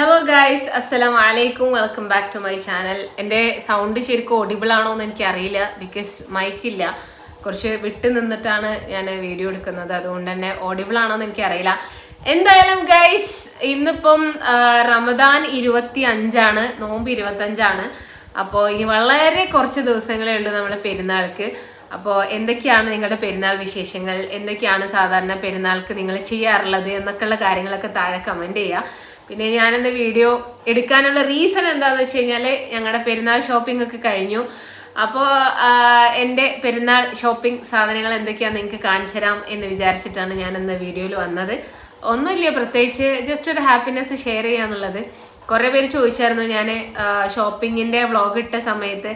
Hello guys അസ്സലാം വലൈക്കും welcome back to my channel എന്റെ സൗണ്ട് ശരിക്കും ഓഡിബിൾ ആണോ എന്ന് എനിക്കറിയില്ല. ബിക്കോസ് മൈക്കില്ല കുറച്ച് വിട്ട് നിന്നിട്ടാണ് ഞാൻ വീഡിയോ എടുക്കുന്നത്. അതുകൊണ്ട് തന്നെ ഓഡിബിൾ ആണോ എന്ന് എനിക്കറിയില്ല. എന്തായാലും ഗൈസ് ഇന്നിപ്പം റമദാൻ ഇരുപത്തി അഞ്ചാണ് നോമ്പ് ഇരുപത്തി അഞ്ചാണ് അപ്പോൾ ഇനി വളരെ കുറച്ച് ദിവസങ്ങളേ ഉള്ളൂ നമ്മളെ പെരുന്നാൾക്ക്. അപ്പോൾ എന്തൊക്കെയാണ് നിങ്ങളുടെ പെരുന്നാൾ വിശേഷങ്ങൾ? എന്തൊക്കെയാണ് സാധാരണ പെരുന്നാൾക്ക് നിങ്ങൾ ചെയ്യാറുള്ളത്? എന്നൊക്കെയുള്ള കാര്യങ്ങളൊക്കെ താഴെ കമന്റ് ചെയ്യുക പിന്നെ ഞാനെന്താ വീഡിയോ എടുക്കാനുള്ള റീസൺ എന്താണെന്ന് വെച്ച് കഴിഞ്ഞാൽ ഞങ്ങളുടെ പെരുന്നാൾ ഷോപ്പിംഗ് ഒക്കെ കഴിഞ്ഞു. അപ്പോൾ എന്റെ പെരുന്നാൾ ഷോപ്പിംഗ് സാധനങ്ങൾ എന്തൊക്കെയാണെന്ന് നിങ്ങൾക്ക് കാണിച്ചു തരാം എന്ന് വിചാരിച്ചിട്ടാണ് ഞാൻ ഇന്ന് വീഡിയോയിൽ വന്നത്. ഒന്നുമില്ല പ്രത്യേകിച്ച് ജസ്റ്റ് ഒരു ഹാപ്പിനെസ് ഷെയർ ചെയ്യാന്നുള്ളത്. കുറേ പേര് ചോദിച്ചായിരുന്നു ഞാൻ ഷോപ്പിങ്ങിന്റെ വ്ളോഗ് ഇട്ട സമയത്ത്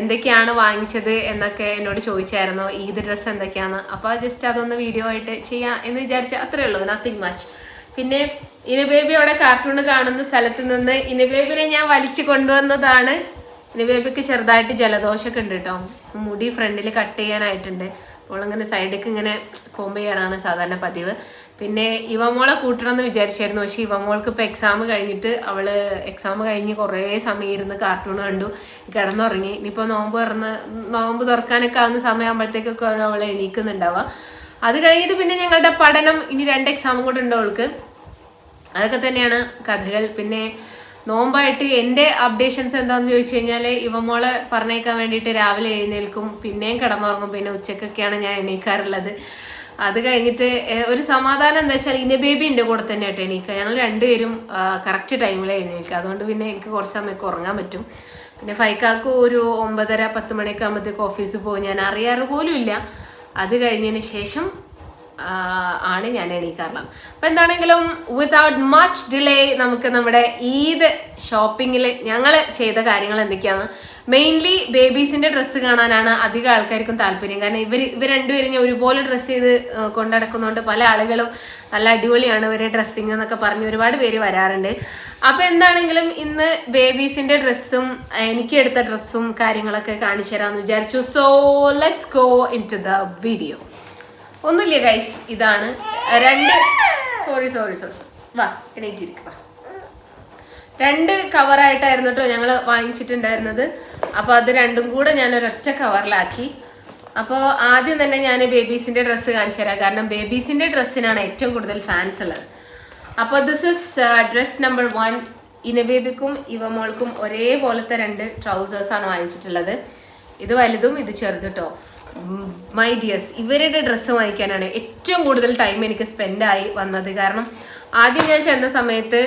എന്തൊക്കെയാണ് വാങ്ങിച്ചത് എന്നൊക്കെ എന്നോട് ചോദിച്ചായിരുന്നു. ഈദ് ഡ്രസ്സ് എന്തൊക്കെയാണ് അപ്പോൾ ജസ്റ്റ് അതൊന്ന് വീഡിയോ ആയിട്ട് ചെയ്യാം എന്ന് വിചാരിച്ചാൽ അത്രയേ ഉള്ളൂ നത്തിങ് മച്ച് പിന്നെ ഇനബേബി അവിടെ കാർട്ടൂൺ കാണുന്ന സ്ഥലത്ത് നിന്ന് ഇനി ഇനബേബിനെ ഞാൻ വലിച്ചു കൊണ്ടുവന്നതാണ്. ഇനബേബിക്ക് ചെറുതായിട്ട് ജലദോഷമൊക്കെ ഉണ്ട് കേട്ടോ. മുടി ഫ്രണ്ടിൽ കട്ട് ചെയ്യാനായിട്ടുണ്ട്. അപ്പോൾ ഇങ്ങനെ സൈഡിലേക്ക് ഇങ്ങനെ കോമ്പ് ചെയ്യാനാണ് സാധാരണ പതിവ്. പിന്നെ ഇവമോളെ കൂട്ടണം എന്ന് വിചാരിച്ചായിരുന്നു. പക്ഷേ ഇവമോൾക്ക് ഇപ്പോൾ എക്സാം കഴിഞ്ഞിട്ട് അവൾ എക്സാം കഴിഞ്ഞ് കുറേ സമയം ഇരുന്ന് കാർട്ടൂൺ കണ്ടു. കിടന്നുറങ്ങി. ഇനിയിപ്പോൾ നോമ്പ് തുറന്ന് നോമ്പ് തുറക്കാനൊക്കെ ആവുന്ന സമയമാകുമ്പോഴത്തേക്കൊക്കെ അവൾ എണീക്കുന്നുണ്ടാവുക. അത് കഴിഞ്ഞിട്ട് പിന്നെ ഞങ്ങളുടെ പഠനം ഇനി രണ്ട് എക്സാമും കൂടെ ഉണ്ട് അവൾക്ക്. അതൊക്കെ തന്നെയാണ് കഥകൾ. പിന്നെ നോമ്പായിട്ട് എന്റെ അപ്ഡേഷൻസ് എന്താണെന്ന് ചോദിച്ചു കഴിഞ്ഞാൽ ഇവമോളെ പറഞ്ഞേക്കാൻ വേണ്ടിയിട്ട് രാവിലെ എഴുന്നേൽക്കും പിന്നെയും കിടന്നുറങ്ങും പിന്നെ ഉച്ചക്കൊക്കെയാണ് ഞാൻ എണീക്കാറുള്ളത്. അത് കഴിഞ്ഞിട്ട് ഒരു സമാധാനം എന്താ വെച്ചാൽ ഇന്ന ബേബി കൂടെ തന്നെ ആയിട്ട് എണീക്കുക ഞങ്ങൾ രണ്ടുപേരും കറക്റ്റ് ടൈമിൽ എഴുന്നേൽക്കുക അതുകൊണ്ട് പിന്നെ എനിക്ക് കുറച്ച് സമയമൊക്കെ ഉറങ്ങാൻ പറ്റും. പിന്നെ ഫൈക്കാക്ക് ഒരു ഒമ്പതര പത്ത് മണിയൊക്കെ ആകുമ്പോഴത്തേക്ക് ഓഫീസിൽ പോകും. ഞാൻ അറിയാറ് പോലും ഇല്ല. അത് കഴിഞ്ഞതിന് ശേഷം ആണ് ഞാൻ എണീക്കാറുള്ളത്. അപ്പം എന്താണെങ്കിലും വിതൗട്ട് മച്ച് ഡിലേ നമുക്ക് നമ്മുടെ ഈദ് ഷോപ്പിങ്ങിൽ ഞങ്ങൾ ചെയ്ത കാര്യങ്ങൾ എന്തൊക്കെയാണ്? മെയിൻലി ബേബീസിന്റെ ഡ്രസ്സ് കാണാനാണ് അധികം ആൾക്കാർക്കും താല്പര്യം. കാരണം ഇവർ ഇവർ രണ്ടുപേരും ഞാൻ ഒരുപോലെ ഡ്രസ്സ് ചെയ്ത് ആ, കൊണ്ടുനടക്കുന്നതുകൊണ്ട് പല ആളുകളും നല്ല അടിപൊളിയാണ് ഇവരെ ഡ്രസ്സിങ് എന്നൊക്കെ പറഞ്ഞ് ഒരുപാട് പേര് വരാറുണ്ട്. അപ്പോൾ എന്താണെങ്കിലും ഇന്ന് ബേബീസിന്റെ ഡ്രസ്സും എനിക്ക് എടുത്ത ഡ്രസ്സും കാര്യങ്ങളൊക്കെ കാണിച്ചു തരാമെന്ന് വിചാരിച്ചു. So let's go into the video ഒന്നുമില്ല ഗൈസ് ഇതാണ്. രണ്ട് സോറി സോറി സോറി വാ എണീറ്റിരിക്കുക രണ്ട് കവറായിട്ടായിരുന്നു കേട്ടോ ഞങ്ങൾ വാങ്ങിച്ചിട്ടുണ്ടായിരുന്നത്. അപ്പോൾ അത് രണ്ടും കൂടെ ഞാൻ ഒരൊറ്റ കവറിലാക്കി അപ്പോൾ ആദ്യം തന്നെ ഞാൻ ബേബീസിന്റെ ഡ്രസ്സ് കാണിച്ചു തരാം. കാരണം ബേബീസിന്റെ ഡ്രസ്സിനാണ് ഏറ്റവും കൂടുതൽ ഫാൻസ് ഉള്ളത്. അപ്പോൾ this is dress number one ഇനബേബിക്കും ഇവമോൾക്കും ഒരേപോലത്തെ രണ്ട് ട്രൗസേഴ്സാണ് വാങ്ങിച്ചിട്ടുള്ളത്. ഇത് വലുതും ഇത് ചെറുതും കേട്ടോ മൈ ഡിയേഴ്സ് ഇവരുടെ ഡ്രസ്സ് വാങ്ങിക്കാനാണ് ഏറ്റവും കൂടുതൽ ടൈം എനിക്ക് സ്പെൻഡായി വന്നത്. കാരണം ആദ്യം ഞാൻ ചെന്ന സമയത്ത്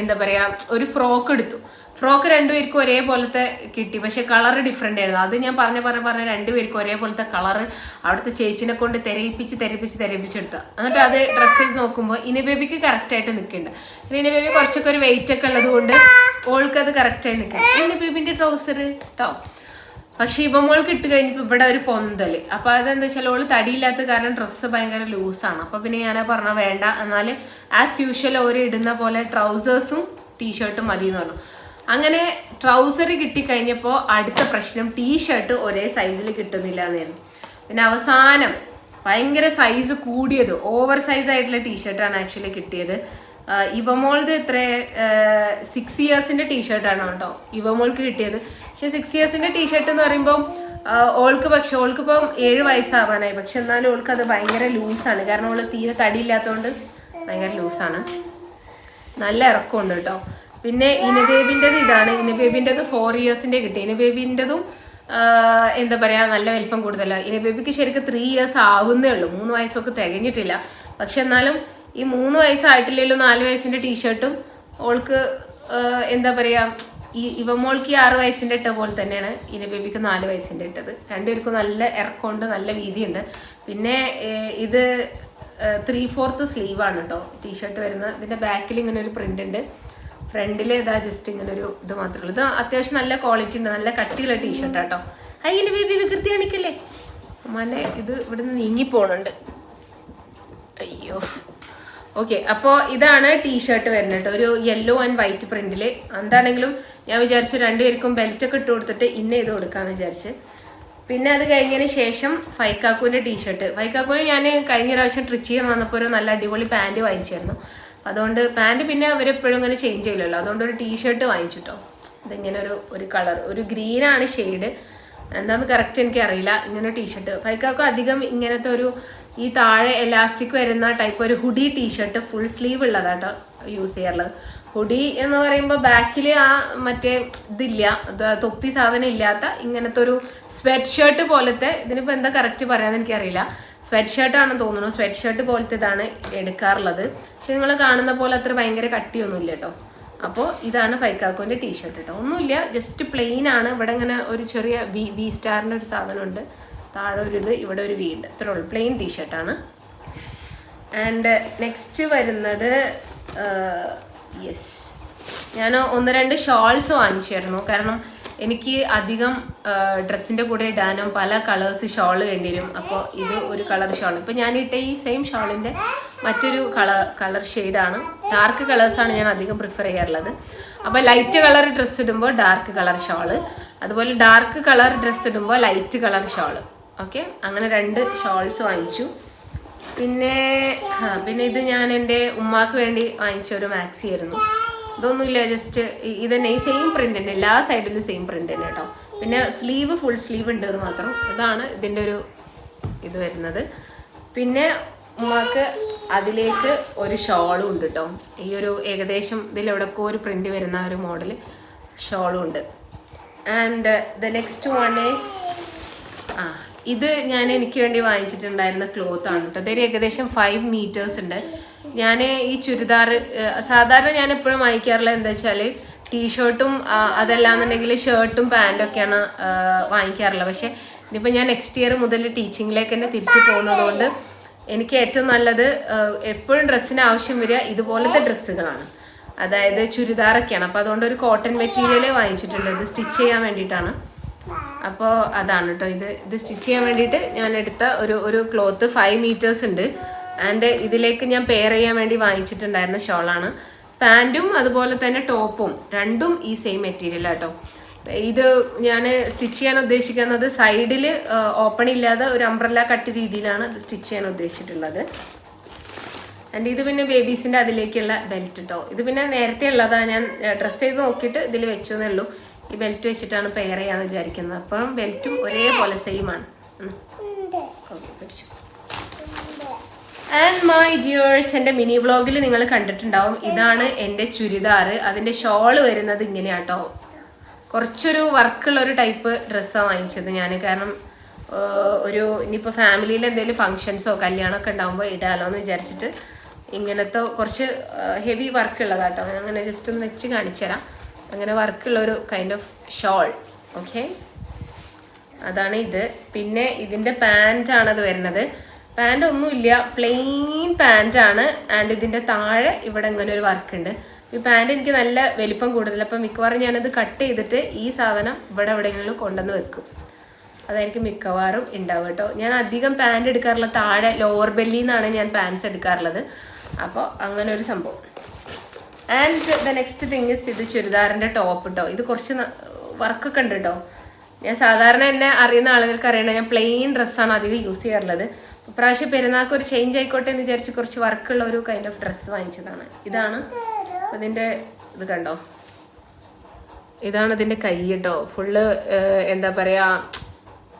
എന്താ പറയുക ഒരു ഫ്രോക്ക് എടുത്തു. ഫ്രോക്ക് രണ്ടുപേർക്കും ഒരേപോലത്തെ കിട്ടി. പക്ഷെ കളർ ഡിഫറെന്റ് ആയിരുന്നു. അത് ഞാൻ പറഞ്ഞ പറഞ്ഞ പറഞ്ഞ രണ്ടുപേർക്കും ഒരേപോലത്തെ കളർ അവിടുത്തെ ചേച്ചിനെ കൊണ്ട് തെരയിപ്പിച്ച് തെരയിപ്പിച്ച് തെരയിപ്പിച്ചെടുത്ത എന്നിട്ട് അത് ഡ്രസ്സ് ചെയ്ത് നോക്കുമ്പോൾ ഇനി ബേബിക്ക് കറക്റ്റായിട്ട് നിൽക്കുന്നുണ്ട് ഇനി ബേബി കുറച്ചൊക്കെ ഒരു വെയിറ്റ് ഒക്കെ ഉള്ളത് കൊണ്ട് ഓൾക്ക് അത് കറക്റ്റായി നിൽക്കണം ഇനി ബേബിന്റെ ട്രൗസർ കേട്ടോ പക്ഷെ ഇപ്പം മോൾക്ക് ഇട്ട് കഴിഞ്ഞപ്പോൾ ഇവിടെ ഒരു പൊന്തൽ. അപ്പോൾ അതെന്താ വെച്ചാൽ ഓൾ തടിയില്ലാത്ത കാരണം ഡ്രസ്സ് ഭയങ്കര ലൂസാണ്. അപ്പോൾ പിന്നെ ഞാൻ പറഞ്ഞ വേണ്ട എന്നാൽ ആസ് യൂഷ്വൽ ഓര് ഇടുന്ന പോലെ ട്രൗസേഴ്സും ടീഷർട്ടും മതി എന്ന് പറഞ്ഞു. അങ്ങനെ ട്രൗസർ കിട്ടിക്കഴിഞ്ഞപ്പോൾ അടുത്ത പ്രശ്നം ടീഷർട്ട് ഒരേ സൈസിൽ കിട്ടുന്നില്ല എന്നായിരുന്നു പിന്നെ അവസാനം ഭയങ്കര സൈസ് കൂടിയത് ഓവർ സൈസ് ആയിട്ടുള്ള ടീഷർട്ടാണ് ആക്ച്വലി കിട്ടിയത്. ഇവമോളത് എത്ര സിക്സ് ഇയേഴ്സിന്റെ ടീഷർട്ടാണ് കേട്ടോ. ഇവമോൾക്ക് കിട്ടിയത്. പക്ഷെ സിക്സ് ഇയേഴ്സിന്റെ ടീഷർട്ട് എന്ന് പറയുമ്പോൾ ഓൾക്ക് പക്ഷെ ഓൾക്ക് ഇപ്പം ഏഴ് വയസ്സാവാനായി. പക്ഷെ എന്നാലും ഓൾക്ക് അത് ഭയങ്കര ലൂസാണ് കാരണം ഓൾ തീരെ തടിയില്ലാത്തതുകൊണ്ട് ഭയങ്കര ലൂസാണ് നല്ല ഇറക്കമുണ്ട് കേട്ടോ. പിന്നെ ഇനബേബിന്റെത് ഇതാണ്. ഇനബേബിന്റെത് ഫോർ ഇയേഴ്സിന്റെ കിട്ടി. ഇനബേബിന്റെതും എന്താ പറയുക നല്ല വലിപ്പം കൂടുതലാണ് ഇനബേബിക്ക് ശരിക്കും ത്രീ ഇയേഴ്സ് ആവുന്നേ ഉള്ളൂ. മൂന്ന് വയസ്സൊക്കെ തികഞ്ഞിട്ടില്ല. പക്ഷെ എന്നാലും ഈ മൂന്ന് വയസ്സായിട്ടില്ലല്ലോ നാല് വയസ്സിന്റെ ടീഷർട്ടും ഓൾക്ക് എന്താ പറയുക ഈ ഇവമോൾക്ക് ഈ ആറ് വയസ്സിന്റെ ഇട്ട പോലെ തന്നെയാണ് ഇനി ബേബിക്ക് നാല് വയസ്സിന്റെ ഇട്ടത്. രണ്ടുപേർക്കും നല്ല ഇറക്കമുണ്ട് നല്ല വീതിയുണ്ട്. പിന്നെ ഇത് ത്രീ ഫോർത്ത് സ്ലീവ് ആണ് കേട്ടോ ടീഷർട്ട് വരുന്നത് ഇതിന്റെ ബാക്കിൽ ഇങ്ങനെ ഒരു പ്രിന്റ് ഉണ്ട്. ഫ്രണ്ടിൽ ഇതാ ജസ്റ്റ് ഇങ്ങനെ ഒരു ഇത് മാത്രമേ ഉള്ളൂ. ഇത് അത്യാവശ്യം നല്ല ക്വാളിറ്റി ഉണ്ട് നല്ല കട്ടിയുള്ള ടീഷർട്ട് കേട്ടോ അതിന് ബേബി വികൃതി കാണിക്കല്ലേ? അമ്മാന്റെ ഇത് ഇവിടുന്ന് നീങ്ങി പോണുണ്ട്. അയ്യോ. ഓക്കെ അപ്പോൾ ഇതാണ് ടീഷർട്ട് വരുന്നത് ഒരു യെല്ലോ ആൻഡ് വൈറ്റ് പ്രിന്റിൽ എന്താണെങ്കിലും ഞാൻ വിചാരിച്ചു രണ്ടുപേർക്കും ബെൽറ്റ് ഒക്കെ ഇട്ട് കൊടുത്തിട്ട് ഇന്ന ഇത് കൊടുക്കാമെന്ന് വിചാരിച്ച്. പിന്നെ അത് കഴിഞ്ഞതിന് ശേഷം ഫൈക്കാക്കുവിന്റെ ടീഷർട്ട് ഫൈക്കാക്കുവിന് ഞാൻ കഴിഞ്ഞ പ്രാവശ്യം ട്രിച്ച് ചെയ്യാൻ വന്നപ്പോൾ ഒരു നല്ല അടിപൊളി പാന്റ് വാങ്ങിച്ചായിരുന്നു. അതുകൊണ്ട് പാന്റ് പിന്നെ അവരെപ്പോഴും ഇങ്ങനെ ചേഞ്ച് ചെയ്യില്ലല്ലോ. അതുകൊണ്ട് ഒരു ടീഷർട്ട് വാങ്ങിച്ചിട്ടോ ഇതിങ്ങനെ ഒരു ഒരു കളർ ഒരു ഗ്രീനാണ് ഷെയ്ഡ് എന്താണെന്ന് കറക്റ്റ് എനിക്ക് അറിയില്ല. ഇങ്ങനെ ടീഷർട്ട് ഫൈക്കാക്കും അധികം ഇങ്ങനത്തെ ഒരു ഈ താഴെ എലാസ്റ്റിക് വരുന്ന ടൈപ്പ് ഒരു hoodie t shirt full sleeve ഉള്ളതാട്ടോ use ചെയ്യാറുള്ളത്. ഹുഡി എന്ന് പറയുമ്പോൾ ബാക്കിൽ ആ മറ്റേ ഇതില്ല ഇത് തൊപ്പി സാധനം ഇല്ലാത്ത ഇങ്ങനത്തെ ഒരു സ്വെറ്റ് ഷർട്ട് പോലത്തെ ഇതിനിപ്പോൾ എന്താ കറക്റ്റ് പറയാന്ന് എനിക്കറിയില്ല. സ്വെറ്റ് ഷർട്ടാണെന്ന് തോന്നുന്നു. സ്വെറ്റ് ഷർട്ട് പോലത്തെ ഇതാണ് എടുക്കാറുള്ളത്. പക്ഷെ നിങ്ങൾ കാണുന്ന പോലെ അത്ര ഭയങ്കര കട്ടിയൊന്നുമില്ല കേട്ടോ അപ്പോൾ ഇതാണ് ഫൈക്കാക്കോന്റെ ടീഷർട്ട് കേട്ടോ ഒന്നുമില്ല ജസ്റ്റ് പ്ലെയിൻ ആണ്. ഇവിടെ ഇങ്ങനെ ഒരു ചെറിയ വി വി സ്റ്റാറിന്റെ ഒരു സാധനമുണ്ട്. താഴെ ഒരു ഇത് ഇവിടെ ഒരു വീണ്ട് ഇത്രേ ഉള്ളൂ. പ്ലെയിൻ ടീഷർട്ടാണ് ആൻഡ് നെക്സ്റ്റ് വരുന്നത് യെസ് ഞാൻ ഒന്ന് രണ്ട് ഷോൾസ് വാങ്ങിച്ചായിരുന്നു. കാരണം എനിക്ക് അധികം ഡ്രസ്സിന്റെ കൂടെ ഇടാനും പല കളേഴ്സ് ഷോൾ വേണ്ടി വരും. അപ്പോൾ ഇത് ഒരു കളർ ഷോൾ. ഇപ്പോൾ ഇട്ട ഈ സെയിം ഷോളിന്റെ മറ്റൊരു കളർ കളർ ഷെയ്ഡാണ്. ഡാർക്ക് കളേഴ്സാണ് ഞാൻ അധികം പ്രിഫർ ചെയ്യാറുള്ളത്. അപ്പോൾ ലൈറ്റ് കളർ ഡ്രസ്സ് ഇടുമ്പോൾ ഡാർക്ക് കളർ ഷോൾ. അതുപോലെ ഡാർക്ക് കളർ ഡ്രസ്സ് ഇടുമ്പോൾ ലൈറ്റ് കളർ ഷോൾ. ഓക്കെ? അങ്ങനെ രണ്ട് ഷോൾസ് വാങ്ങിച്ചു. പിന്നെ ആ പിന്നെ ഇത് ഞാൻ എന്റെ ഉമ്മാക്ക് വേണ്ടി വാങ്ങിച്ച ഒരു മാക്സി ആയിരുന്നു. ഇതൊന്നുമില്ല ജസ്റ്റ് ഇതന്നെ ഈ സെയിം പ്രിന്റ് തന്നെ എല്ലാ സൈഡിലും സെയിം പ്രിന്റ് തന്നെ കേട്ടോ. പിന്നെ സ്ലീവ് ഫുൾ സ്ലീവ് ഉണ്ട് എന്ന് മാത്രം. ഇതാണ് ഇതിന്റെ ഒരു ഇത് വരുന്നത്. പിന്നെ ഉമ്മാക്ക് അതിലേക്ക് ഒരു ഷോളും ഉണ്ട് കേട്ടോ. ഈ ഒരു ഏകദേശം ഇതിലെവിടൊക്കെ ഒരു പ്രിന്റ് വരുന്ന ഒരു മോഡൽ ഷോളും ഉണ്ട്. And the next one is ആ ഇത് ഞാൻ എനിക്ക് വേണ്ടി വാങ്ങിച്ചിട്ടുണ്ടായിരുന്ന ക്ലോത്ത് ആണ് കേട്ടോ ഇതൊരു ഏകദേശം ഫൈവ് മീറ്റേഴ്സ് ഉണ്ട്. ഞാൻ ഈ ചുരിദാർ സാധാരണ ഞാൻ എപ്പോഴും വാങ്ങിക്കാറുള്ളത് എന്താ വെച്ചാൽ ടീഷർട്ടും അതല്ലാന്നുണ്ടെങ്കിൽ ഷർട്ടും പാന്റും ഒക്കെയാണ് വാങ്ങിക്കാറുള്ളത്. പക്ഷേ ഇനിയിപ്പോൾ ഞാൻ നെക്സ്റ്റ് ഇയർ മുതൽ ടീച്ചിങ്ങിലേക്ക് തന്നെ തിരിച്ചു പോകുന്നതുകൊണ്ട് എനിക്ക് ഏറ്റവും നല്ലത് എപ്പോഴും ഡ്രസ്സിന് ആവശ്യം വരിക ഇതുപോലത്തെ ഡ്രസ്സുകളാണ്. അതായത് ചുരിദാറൊക്കെയാണ്. അപ്പോൾ അതുകൊണ്ട് ഒരു കോട്ടൺ മെറ്റീരിയൽ വാങ്ങിച്ചിട്ടുണ്ട്. ഇത് സ്റ്റിച്ച് ചെയ്യാൻ വേണ്ടിയിട്ടാണ്. അപ്പോൾ അതാണ് കേട്ടോ ഇത് ഇത് സ്റ്റിച്ച് ചെയ്യാൻ വേണ്ടിയിട്ട് ഞാൻ എടുത്ത ഒരു ഒരു ക്ലോത്ത് ഫൈവ് മീറ്റേഴ്സ് ഉണ്ട്. ആൻഡ് ഇതിലേക്ക് ഞാൻ പെയർ ചെയ്യാൻ വേണ്ടി വാങ്ങിച്ചിട്ടുണ്ടായിരുന്ന ഷോളാണ്. പാന്റും അതുപോലെ തന്നെ ടോപ്പും രണ്ടും ഈ സെയിം മെറ്റീരിയൽ കേട്ടോ ഇത് ഞാൻ സ്റ്റിച്ച് ചെയ്യാൻ ഉദ്ദേശിക്കുന്നത് സൈഡിൽ ഓപ്പൺ ഇല്ലാതെ ഒരു അംബ്രല്ല കട്ട് രീതിയിലാണ് ഇത് സ്റ്റിച്ച് ചെയ്യാൻ ഉദ്ദേശിച്ചിട്ടുള്ളത്. ആൻഡ് ഇത് പിന്നെ ബേബീസിന്റെ അതിലേക്കുള്ള ബെൽറ്റ് കേട്ടോ ഇത് പിന്നെ നേരത്തെ ഉള്ളതാണ് ഞാൻ ഡ്രസ്സ് ചെയ്ത് നോക്കിയിട്ട് ഇതിൽ വെച്ചു എന്നേ ഉള്ളൂ. ഈ ബെൽറ്റ് വെച്ചിട്ടാണ് പെയർ ചെയ്യാന്ന് വിചാരിക്കുന്നത്. അപ്പം ബെൽറ്റും ഒരേപോലെ സെയിം ആണ്. ഓക്കെ പിടിച്ചു ആൻഡ് മൈ ഡിയേഴ്സ് എന്റെ മിനി വ്ളോഗിൽ നിങ്ങൾ കണ്ടിട്ടുണ്ടാവും. ഇതാണ് എന്റെ ചുരിദാർ. അതിന്റെ ഷോൾ വരുന്നത് ഇങ്ങനെയാട്ടോ. കുറച്ചൊരു വർക്കുള്ള ഒരു ടൈപ്പ് ഡ്രസ്സാണ് വാങ്ങിച്ചത് ഞാൻ കാരണം ഒരു ഇനിയിപ്പോൾ ഫാമിലിയിൽ എന്തെങ്കിലും ഫങ്ഷൻസോ കല്യാണമൊക്കെ ഉണ്ടാകുമ്പോൾ ഇടാലോ എന്ന് വിചാരിച്ചിട്ട് ഇങ്ങനത്തെ കുറച്ച് ഹെവി വർക്ക് ഉള്ളതാട്ടോ. അങ്ങനെ ജസ്റ്റ് ഒന്ന് വെച്ച് കാണിച്ചു തരാം അങ്ങനെ വർക്കുള്ള ഒരു കൈൻഡ് ഓഫ് ഷോൾ ഓക്കെ അതാണ് ഇത്. പിന്നെ ഇതിന്റെ പാന്റ് ആണ് അത് വരുന്നത്. പാന്റ് ഒന്നുമില്ല പ്ലെയിൻ പാന്റ് ആണ്. ആൻഡ് ഇതിന്റെ താഴെ ഇവിടെ ഇങ്ങനെ ഒരു വർക്ക് ഉണ്ട്. ഈ പാന്റ് എനിക്ക് നല്ല വലിപ്പം കൂടുതൽ അപ്പം മിക്കവാറും ഞാനത് കട്ട് ചെയ്തിട്ട് ഈ സാധനം ഇവിടെ എവിടെയെങ്കിലും കൊണ്ടുവന്ന് വെക്കും. അതായിരിക്കും മിക്കവാറും ഉണ്ടാവുക കേട്ടോ. ഞാൻ അധികം പാന്റ് എടുക്കാറുള്ള താഴെ ലോവർ ബെല്ലിന്നാണ് ഞാൻ പാൻസ് എടുക്കാറുള്ളത്. അപ്പോൾ അങ്ങനെ ഒരു സംഭവം. And the next thing is ഇത് ചുരിദാറിന്റെ ടോപ്പ് കേട്ടോ ഇത് കുറച്ച് വർക്കൊക്കെ ഉണ്ട് കേട്ടോ ഞാൻ സാധാരണ എന്നെ അറിയുന്ന ആളുകൾക്ക് അറിയണ ഞാൻ പ്ലെയിൻ ഡ്രസ്സാണ് അധികം യൂസ് ചെയ്യാറുള്ളത്. ഇപ്രാവശ്യം പെരുന്നാൾക്ക് ഒരു ചേഞ്ച് ആയിക്കോട്ടെ എന്ന് വിചാരിച്ച് കുറച്ച് വർക്കുള്ള ഒരു കൈൻഡ് ഓഫ് ഡ്രസ്സ് വാങ്ങിച്ചതാണ്. ഇതാണ് അതിന്റെ ഇത് കണ്ടോ? ഇതാണ് ഇതിന്റെ കൈ കേട്ടോ ഫുള്ള് എന്താ പറയുക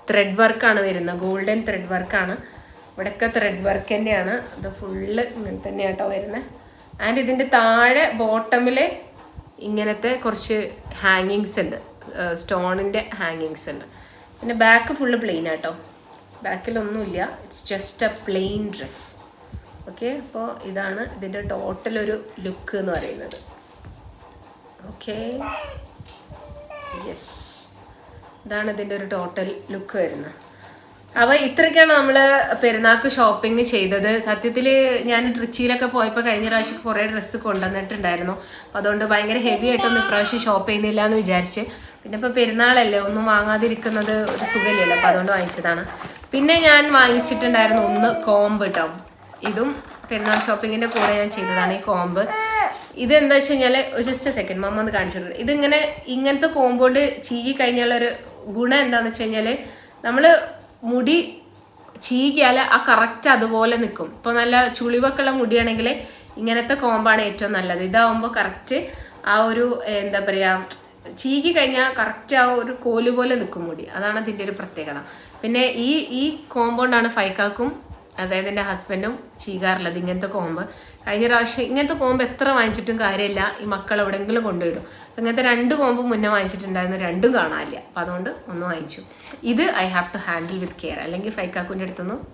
ത്രെഡ് വർക്കാണ് വരുന്നത്. ഗോൾഡൻ ത്രെഡ് വർക്കാണ് ഇവിടെയൊക്കെ ത്രെഡ് വർക്ക് തന്നെയാണ്. അത് ഫുള്ള് ഇങ്ങനെ തന്നെയാട്ടോ വരുന്നത് ആൻഡ് ഇതിന്റെ താഴെ ബോട്ടമിൽ ഇങ്ങനത്തെ കുറച്ച് ഹാങ്ങിങ്സ് ഉണ്ട്. സ്റ്റോണിന്റെ ഹാങ്ങിങ്സ് ഉണ്ട്. പിന്നെ ബാക്ക് ഫുള്ള് പ്ലെയിൻ ആട്ടോ. ബാക്കിലൊന്നുമില്ല. It's just a plain dress okay അപ്പോൾ ഇതാണ് ഇതിന്റെ ടോട്ടൽ ഒരു ലുക്ക് എന്ന് പറയുന്നത്. ഓക്കെ യെസ് ഇതാണ് ഇതിന്റെ ഒരു ടോട്ടൽ ലുക്ക് വരുന്നത്. അപ്പോൾ ഇത്രയൊക്കെയാണ് നമ്മൾ പെരുന്നാക്ക് ഷോപ്പിംഗ് ചെയ്തത്. സത്യത്തിൽ ഞാൻ ട്രിച്ചിയിലൊക്കെ പോയപ്പോൾ കഴിഞ്ഞ പ്രാവശ്യം കുറേ ഡ്രസ്സ് കൊണ്ടുവന്നിട്ടുണ്ടായിരുന്നു. അപ്പോൾ അതുകൊണ്ട് ഭയങ്കര ഹെവി ആയിട്ടൊന്നും ഇപ്രാവശ്യം ഷോപ്പ് ചെയ്യുന്നില്ല എന്ന് വിചാരിച്ച്. പിന്നെ ഇപ്പോൾ പെരുന്നാളല്ലേ ഒന്നും വാങ്ങാതിരിക്കുന്നത് ഒരു സുഖമില്ലല്ലോ. അപ്പോൾ അതുകൊണ്ട് വാങ്ങിച്ചതാണ്. പിന്നെ ഞാൻ വാങ്ങിച്ചിട്ടുണ്ടായിരുന്നു ഒന്ന് കോമ്പ് കേട്ടോ ഇതും പെരുന്നാൾ ഷോപ്പിങ്ങിന്റെ കൂടെ ഞാൻ ചെയ്തതാണ് ഈ കോമ്പ്. ഇത് എന്താ വെച്ച് കഴിഞ്ഞാൽ ജസ്റ്റ് സെക്കൻഡ് മമ്മ ഒന്ന് കാണിച്ചിട്ടുണ്ട് ഇതിങ്ങനെ ഇങ്ങനത്തെ കോമ്പൗണ്ട് ചീകി കഴിഞ്ഞാലൊരു ഗുണം എന്താണെന്ന് വെച്ച് കഴിഞ്ഞാൽ നമ്മൾ മുടി ചീകിയാൽ ആ കറക്റ്റ് അതുപോലെ നിൽക്കും. ഇപ്പോൾ നല്ല ചുളിവൊക്കെയുള്ള മുടിയാണെങ്കിൽ ഇങ്ങനത്തെ കോമ്പാണ് ഏറ്റവും നല്ലത്. ഇതാവുമ്പോൾ കറക്റ്റ് ആ ഒരു എന്താ പറയുക ചീകി കഴിഞ്ഞാൽ കറക്റ്റ് ആ ഒരു കോൽ പോലെ നിൽക്കും മുടി. അതാണ് അതിന്റെ ഒരു പ്രത്യേകത. പിന്നെ ഈ ഈ കോമ്പൗണ്ടാണ് ഫൈക്കാക്കും അതായത് എന്റെ ഹസ്ബൻഡും ചീകാറുള്ളത് ഇങ്ങനത്തെ കോമ്പ് കഴിഞ്ഞ പ്രാവശ്യം ഇങ്ങനത്തെ കോമ്പ് എത്ര വാങ്ങിച്ചിട്ടും കാര്യമില്ല. ഈ മക്കൾ എവിടെയെങ്കിലും കൊണ്ടുവിടും അപ്പം ഇങ്ങനത്തെ രണ്ട് കോമ്പ് മുന്നേ വാങ്ങിച്ചിട്ടുണ്ടായിരുന്നു. രണ്ടും കാണാനില്ല. അപ്പം അതുകൊണ്ട് ഒന്ന് വാങ്ങിച്ചു. ഇത് I have to handle with care അല്ലെങ്കിൽ ഫൈക്കാക്കുന്റെ അടുത്തൊന്നും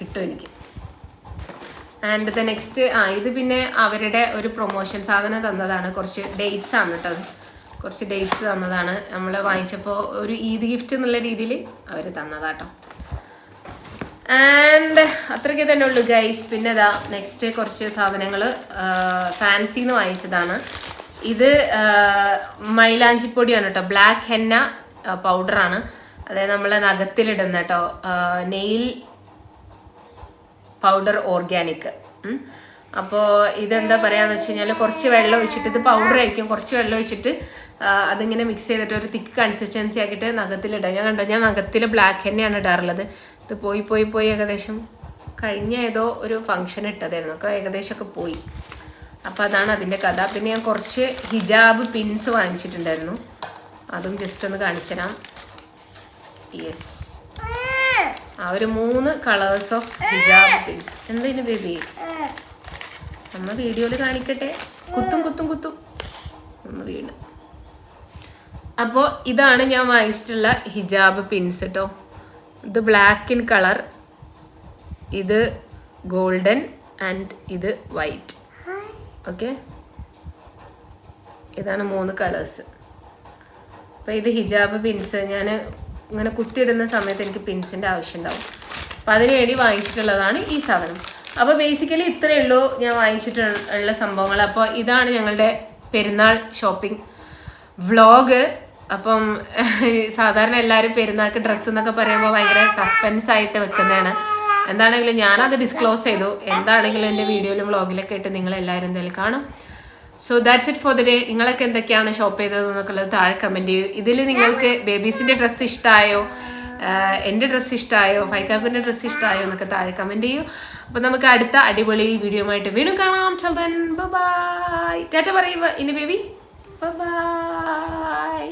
കിട്ടും എനിക്ക്. ആൻഡ് ദ നെക്സ്റ്റ് ആ ഇത് പിന്നെ അവരുടെ ഒരു പ്രൊമോഷൻ സാധനം തന്നതാണ്. കുറച്ച് ഡേറ്റ്സ് ആണ് കേട്ടോ അത്. കുറച്ച് ഡേറ്റ്സ് തന്നതാണ്. നമ്മൾ വാങ്ങിച്ചപ്പോൾ ഒരു ഈദ് ഗിഫ്റ്റ് എന്നുള്ള രീതിയിൽ അവർ തന്നതാട്ടോ. ആൻഡ് അത്രയ്ക്ക് തന്നെ ഉള്ളു ഗൈസ് പിന്നെ ഇതാ നെക്സ്റ്റ് കുറച്ച് സാധനങ്ങൾ ഫാൻസിന്ന് വാങ്ങിച്ചതാണ്. ഇത് മൈലാഞ്ചിപ്പൊടിയാണ് കേട്ടോ. ബ്ലാക്ക് ഹെന്ന പൗഡറാണ് അതായത് നമ്മളെ നഖത്തിലിടുന്ന കേട്ടോ. നെയിൽ പൗഡർ ഓർഗാനിക് അപ്പോൾ ഇതെന്താ പറയാന്ന് വെച്ച് കഴിഞ്ഞാൽ കുറച്ച് വെള്ളം ഒഴിച്ചിട്ട് ഇത് പൗഡർ ആയിരിക്കും. കുറച്ച് വെള്ളം ഒഴിച്ചിട്ട് അതിങ്ങനെ മിക്സ് ചെയ്തിട്ട് ഒരു തിക്ക് കൺസിസ്റ്റൻസി ആക്കിയിട്ട് നഖത്തിലിടാം ഞാൻ കണ്ടോ ഞാൻ നഖത്തിൽ ബ്ലാക്ക് തന്നെയാണ് ഇടാറുള്ളത്. ഇത് പോയി പോയി പോയി ഏകദേശം കഴിഞ്ഞ ഏതോ ഒരു ഫംഗ്ഷൻ ഇട്ടതായിരുന്നു. ഒക്കെ ഏകദേശമൊക്കെ പോയി. അപ്പോൾ അതാണ് അതിന്റെ കഥ. പിന്നെ ഞാൻ കുറച്ച് ഹിജാബ് പിൻസ് വാങ്ങിച്ചിട്ടുണ്ടായിരുന്നു. അതും ജസ്റ്റ് ഒന്ന് കാണിച്ചു തരാം യെസ് ആ ഒരു മൂന്ന് കളേഴ്സ് ഓഫ് ഹിജാബ് പിൻസ് എന്തിനു ബേബി? നമ്മൾ വീഡിയോയിൽ കാണിക്കട്ടെ. കുത്തും കുത്തും കുത്തും. ഒന്ന് വീണ്. അപ്പോൾ ഇതാണ് ഞാൻ വാങ്ങിച്ചിട്ടുള്ള ഹിജാബ് പിൻസ് കേട്ടോ ഇത് ബ്ലാക്ക് ഇൻ കളർ. ഇത് ഗോൾഡൻ ആൻഡ് ഇത് വൈറ്റ്. ഓക്കെ? ഇതാണ് മൂന്ന് കളേഴ്സ്. അപ്പോൾ ഇത് ഹിജാബ് പിൻസ്. ഞാൻ ഇങ്ങനെ കുത്തിയിടുന്ന സമയത്ത് എനിക്ക് പിൻസിന്റെ ആവശ്യം ഉണ്ടാവും അപ്പോൾ അതിന് വേണ്ടി വാങ്ങിച്ചിട്ടുള്ളതാണ് ഈ സാധനം. അപ്പോൾ ബേസിക്കലി ഇത്രയേ ഉള്ളൂ ഞാൻ വാങ്ങിച്ചിട്ടുള്ള സംഭവങ്ങൾ. അപ്പോൾ ഇതാണ് ഞങ്ങളുടെ പെരുന്നാൾ ഷോപ്പിംഗ് വ്ളോഗ് അപ്പം സാധാരണ എല്ലാവരും പെരുന്നാൾക്ക് ഡ്രസ്സ് എന്നൊക്കെ പറയുമ്പോൾ ഭയങ്കര സസ്പെൻസ് ആയിട്ട് വെക്കുന്നതാണ്. എന്താണെങ്കിലും ഞാനത് ഡിസ്ക്ലോസ് ചെയ്തു. എന്താണെങ്കിലും എന്റെ വീഡിയോയിലും വ്ളോഗിലൊക്കെ ഇട്ട് നിങ്ങൾ എല്ലാവരും എന്തായാലും കാണും. So that's it for the day നിങ്ങളൊക്കെ എന്തൊക്കെയാണ് ഷോപ്പ് ചെയ്തത് എന്നൊക്കെയുള്ളത് താഴെ കമന്റ് ചെയ്യൂ. ഇതിൽ നിങ്ങൾക്ക് ബേബീസിന്റെ ഡ്രസ്സ് ഇഷ്ടമായോ എന്റെ ഡ്രസ്സ് ഇഷ്ടമായോ ഫൈക്കാക്കുന്റെ ഡ്രസ്സ് ഇഷ്ടമായോ എന്നൊക്കെ താഴെ കമന്റ് ചെയ്യൂ. അപ്പോൾ നമുക്ക് അടുത്ത അടിപൊളി വീഡിയോ വീണ്ടും കാണാം. ചൽദൻ ബൈ ടാറ്റ പറയുക ഇനി ബേബി. ബൈ